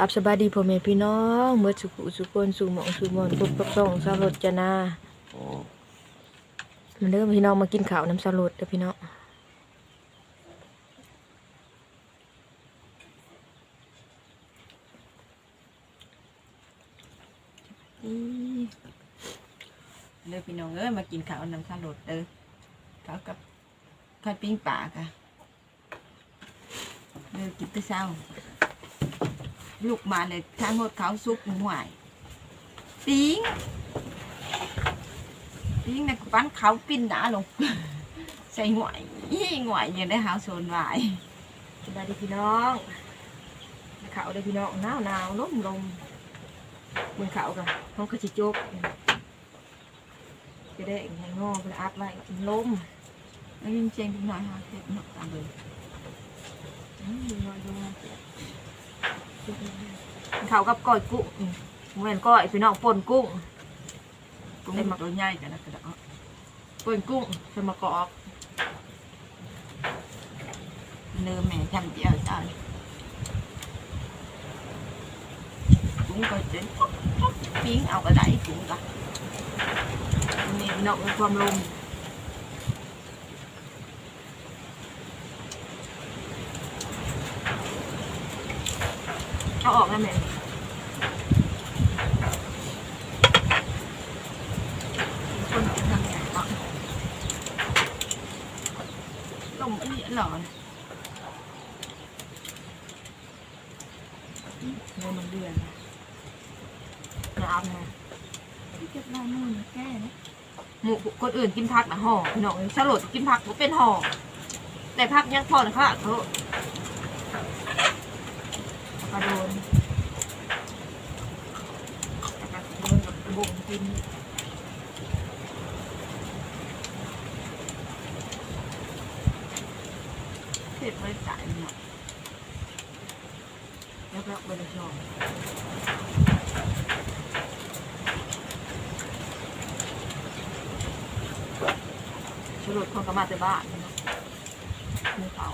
อับสบายดีพ่อแม่พี่น้องเมื่อสุขุสุกคนสู่หมองสู่มอนพบกับช่องสาวรถจนาโอ้มันเด้อพี่น้องมากินข้าวน้ำสาวรถเด้อพี่น้องเลยพี่น้องเอ้ยมากินข้าวน้ำข้าวรดเด้อข้าวกับข้าวปิ้งปลาค่ะเด้อกินแต่เช้า ลูกมาเลยทานหมดเขาวซุปหวายปิ้งปิ้งในปั้นเขาวปิ้นหนาลงใส่หวายยี่หวายยังได้หาวโซนหวายสบายดีพี่น้องข้าวเด้อพี่น้องหนาวหนาวลมลมมึงข้าวกันห้องกระชิโจกจะได้แห้งงอเป็นอัดไว้กินลมแล้วยินเชียงทุกหน่อยค่ะเด็ดหนักตามเลยอืม ดูหน่อยดูหน่อยกินข้าวกับก้อยกุ้งอืมเหมือนก้อยพี่น้องป่นกุ้งกุ้งตัวใหญ่แต่ละกระดาษป่นกุ้งใส่มะกอกเนื้อแม่จำเจียวจ้ากุ้งก็เจ๊ปิ้งเอากระไดกุ้งก็นี่พี่น้องมีความลม เอาออกแล้วแม่คนกินทางไหนเนาะลมอันนี้หล่อนเงินมันเดือนนะอาบนะเก็บลายมือแก้นะหมูคนอื่นกินผักนะห่อพี่น้องฉลดกินผักก็เป็นห่อแต่ผักยังพอนะคะเขา กระโดนกระโดนกับบุ้งกินเสร็จไว้จ่ายเนาะแล้วก็บริจาคฉลดคนก็มาแต่บ้านเนะมีเปล่า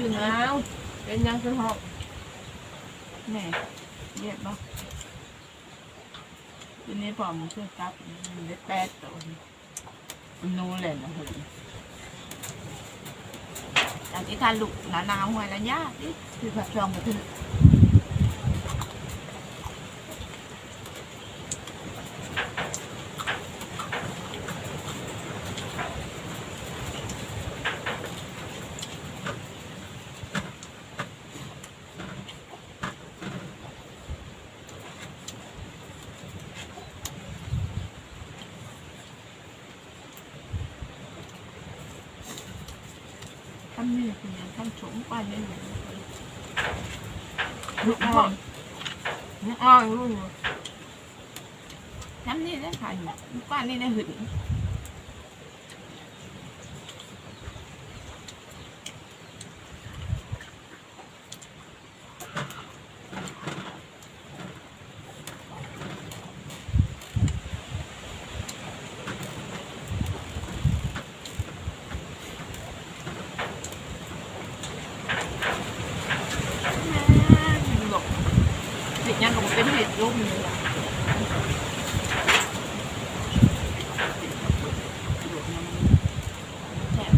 ชื่อน้าวเป็นยังคือหอกแม่เรียบเนาะทีนี้พอมันช่วยกับมันได้แปดตัวมันนู้นเลยนะเฮ้ยจากที่ทานลูกหนาหนาวหวยละยากดิคือผัดชองมาถึงทำนี่คือ ยังทำชงไปเลยเนี่ยลูกอ้อนลูกอ่อนลูกทำนี่ได้ขายอยู่ป้านี่ได้หึง หลบ สิยังก็บ่เป็นเห็ดร่มเลยล่ะ แซ่บ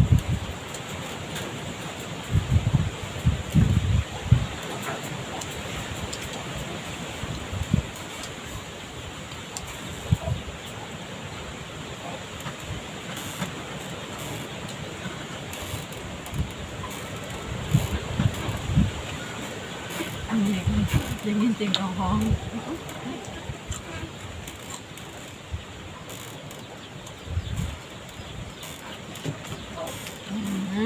อันนี้ ยังยินเสียงเขาห้องอื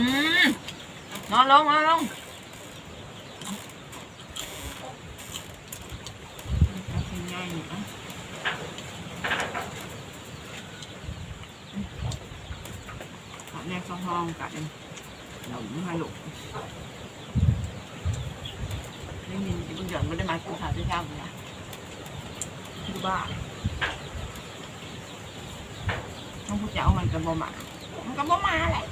อนไม่ได้มากินข้าวด้วยเช้าเลยนะดูบ้าจะเอามันกระบมามันกระบมาแหละ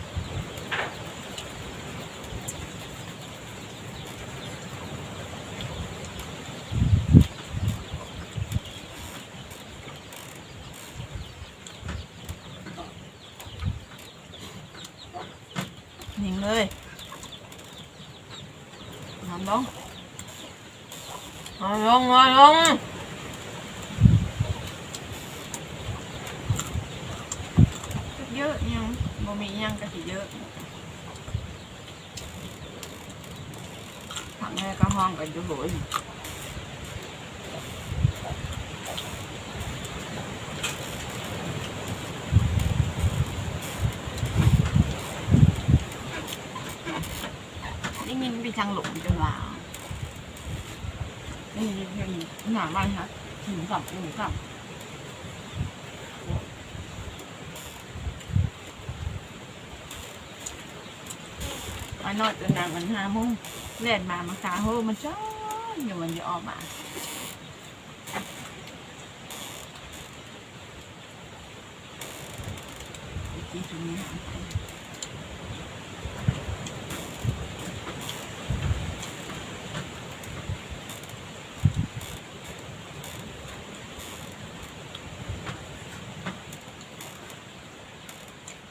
นิ่งเลยนอนลง มาลงมาลงเยอะยังบ่มียังก็สิเยอะถังแม่ก็ห้องกั นี่นี่นี่หนามันฮะหนูกลับหนูกลับมานอนจนนางมันห้าโมงเล่นมามันกาโฮมันจ้ออยู่มันจะออกมาอีกทีตรงนี้หายไป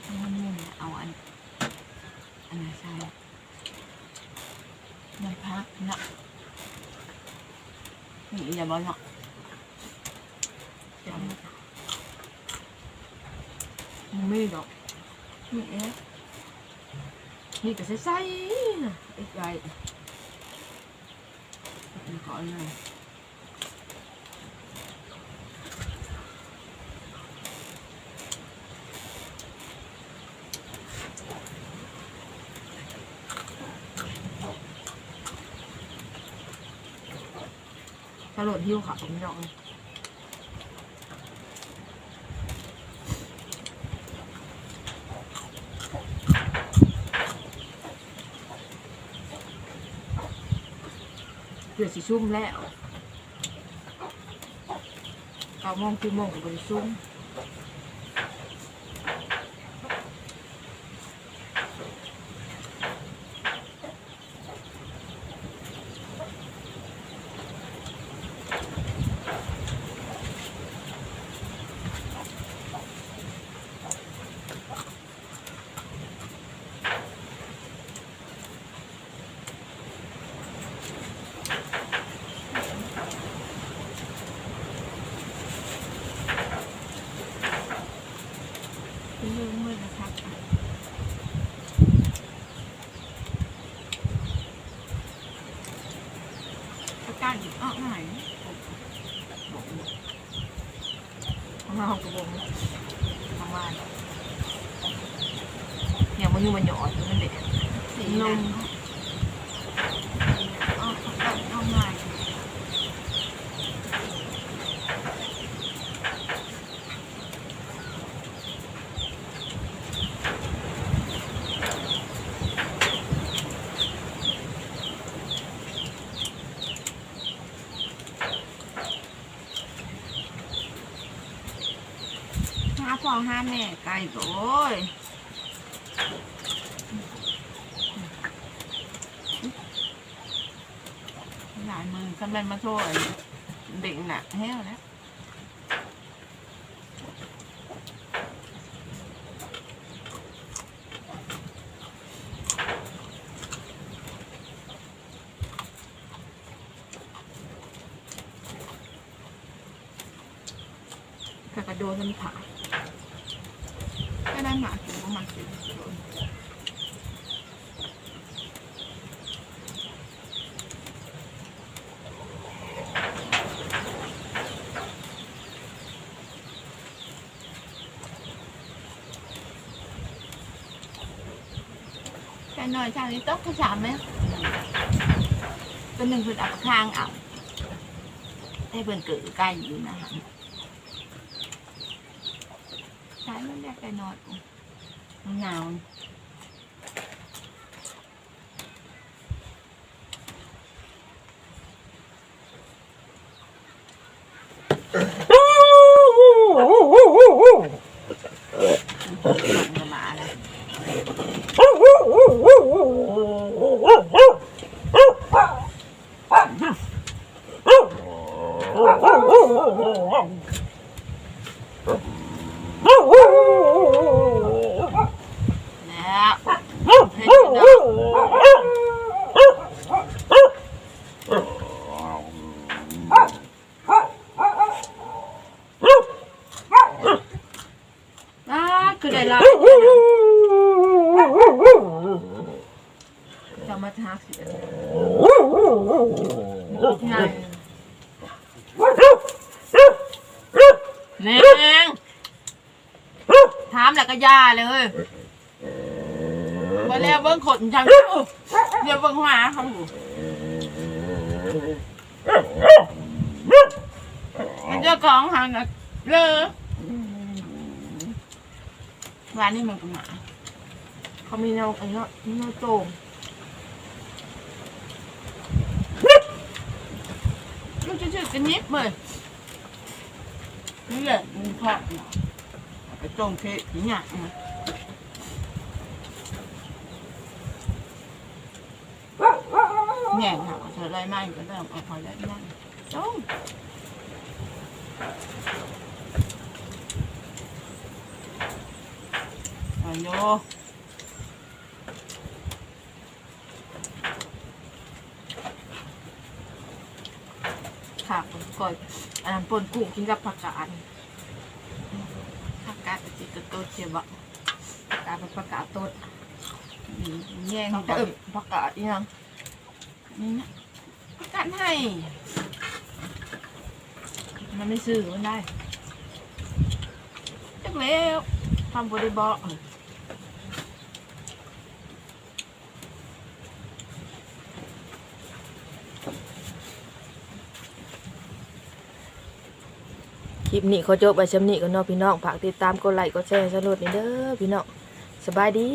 เอาอันนี้เนี่ยเอาอัน อันไหนใช่ไม่พักนะนี่อย่าบอกเนาะมันไม่ดอกนี่เอ๊ะนี่ก็ใส่ๆนะไอ้ไก่มีก่อนเลย ตลอดหิ้วขาผมดอกเดือดสีชุ่มแล้วเก้าโมงคือโมงก็บริซุ่ม กาศอยู่อ้อไหนทำงานของกระบงทางานอย่างมันอยู่มันหยอดอยู่นั่นเด็ดสีนนม มอ้อประกาศอ้อไหน ห้าพ่อห้า แม่ไก่โอ้ยหลายมือทำไมมาโทษเด็กหนักแห้วแล้ว กระโดดมันผ่า ก็ได้หมากินก็มากินแค่หน่อยชางนี้ต้องขยำไหมตัวหนึ่งคืออับข้างเอา ให้เพิ่นเกิดใกล้อยู่นะฮะใช้มันเรียกไก่นอนมันหนาวนส่งกันมาเลยแล้วเห็นอยู่เนาะอ่าคือได้ลายจะมาทักสิไงแนงถามแล้วก็ย่าเลยเฮ้ยมาแล้วเบิ้งขนจังเดี๋ยวเบิ้งหมาเขาอยู่มันเจ้าของหางน่ะเล ยวันนี้มันก็หมา เขามีแนวอันนี้เนาะแนวโจมลูกจะชื่อกันนิดเลยนี่แหละมันพอดเนาะไปตรงเคสอย่างเงี้ยนะแง่ค่ะเธอไรไม่ก็เริ่มเอาพอแล้วนั่นจ้อง อันโยค่ะก่อยอันนั้นปนกุ้งกินกับผักกาดผักกาดจิตโตเชียวบะผักกาดเป็นผักกาดต้นแย่งเขาเอิ่มผักกาดยังนี่นะผักกาดให้มันไม่ซื้อมันได้จักแล้วทำบริบอก คลิปนี้เขาจบไปชำนี้กันเนาะพี่น้องฝากติดตามกดไลค์กดแชร์สนุดนี่เด้อพี่น้องสบายดี